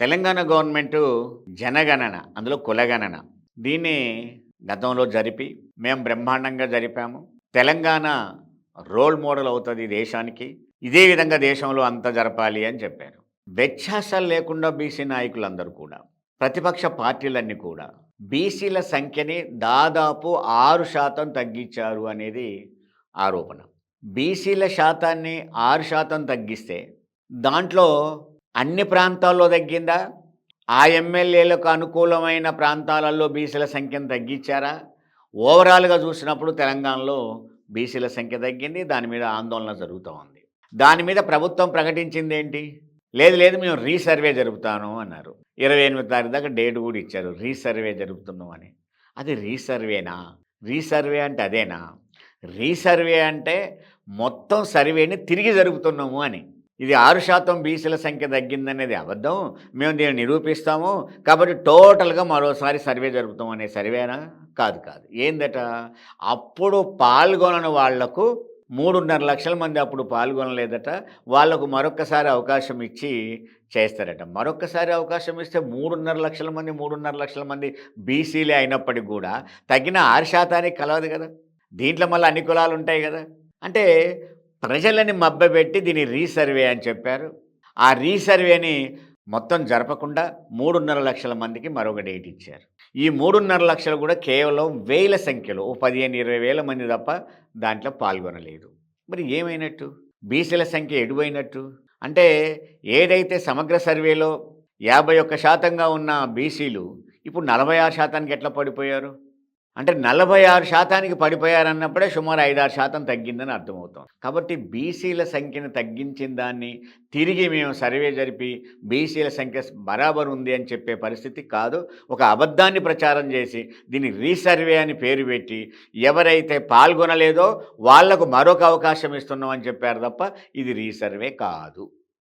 Telangana government జనగణన అందులో కులగణన. దీన్ని గతంలో జరిపి మేము బ్రహ్మాండంగా జరిపాము. తెలంగాణ రోల్ మోడల్ అవుతుంది దేశానికి. ఇదే విధంగా దేశంలో అంత జరపాలి అని చెప్పారు. వ్యత్యాసాలు లేకుండా బీసీ నాయకులందరూ కూడా ప్రతిపక్ష పార్టీలన్నీ కూడా బీసీల సంఖ్యని దాదాపు ఆరు శాతం తగ్గించారు అనేది ఆరోపణ. బీసీల శాతాన్ని ఆరు శాతం తగ్గిస్తే దాంట్లో అన్ని ప్రాంతాల్లో తగ్గిందా? ఆ ఎమ్మెల్యేలకు అనుకూలమైన ప్రాంతాలలో బీసీల సంఖ్యను తగ్గించారా? ఓవరాల్గా చూసినప్పుడు తెలంగాణలో బీసీల సంఖ్య తగ్గింది. దాని మీద ఆందోళన జరుగుతూ ఉంది. దాని మీద ప్రభుత్వం ప్రకటించింది ఏంటి? లేదు లేదు మేము రీసర్వే జరుపుతాను అన్నారు. ఇరవై ఎనిమిది తారీఖు దాకా డేట్ కూడా ఇచ్చారు. రీసర్వే జరుపుతున్నాం అని. అది రీసర్వేనా? రీసర్వే అంటే అదేనా? రీసర్వే అంటే మొత్తం సర్వేని తిరిగి జరుపుతున్నాము అని. ఇది ఆరు శాతం బీసీల సంఖ్య తగ్గిందనేది అబద్ధం. మేము దీన్ని నిరూపిస్తాము. కాబట్టి టోటల్గా మరోసారి సర్వే జరుపుతాం అనే సర్వేనా? కాదు కాదు. ఏందట? అప్పుడు పాల్గొనని వాళ్ళకు మూడున్నర లక్షల మంది అప్పుడు పాల్గొనలేదట. వాళ్ళకు మరొక్కసారి అవకాశం ఇచ్చి చేస్తారట. మరొక్కసారి అవకాశం ఇస్తే మూడున్నర లక్షల మంది మూడున్నర లక్షల మంది బీసీలే అయినప్పటికి కూడా తగిన ఆరు శాతానికి కలవదు కదా. దీంట్లో మళ్ళీ అన్ని కులాలు ఉంటాయి కదా. అంటే ప్రజలని మబ్బెట్టి దీన్ని రీసర్వే అని చెప్పారు. ఆ రీసర్వేని మొత్తం జరపకుండా మూడున్నర లక్షల మందికి మరొక డేట్ ఇచ్చారు. ఈ మూడున్నర లక్షలు కూడా కేవలం వేల సంఖ్యలో ఓ పదిహేను ఇరవై వేల మంది తప్ప దాంట్లో పాల్గొనలేదు. మరి ఏమైనట్టు? బీసీల సంఖ్య ఎడువైనట్టు అంటే ఏదైతే సమగ్ర సర్వేలో యాభై ఒక్క శాతంగా ఉన్న బీసీలు ఇప్పుడు నలభై ఆరు శాతానికి ఎట్లా పడిపోయారు? అంటే నలభై ఆరు శాతానికి పడిపోయారన్నప్పుడే సుమారు ఐదారు శాతం తగ్గిందని అర్థమవుతాం కాబట్టి బీసీల సంఖ్యను తగ్గించిన దాన్ని తిరిగి మేము సర్వే జరిపి బీసీల సంఖ్య బరాబర్ ఉంది అని చెప్పే పరిస్థితి కాదు. ఒక అబద్ధాన్ని ప్రచారం చేసి దీన్ని రీసర్వే అని పేరు పెట్టి ఎవరైతే పాల్గొనలేదో వాళ్ళకు మరొక అవకాశం ఇస్తున్నాం అని చెప్పారు తప్ప ఇది రీసర్వే కాదు.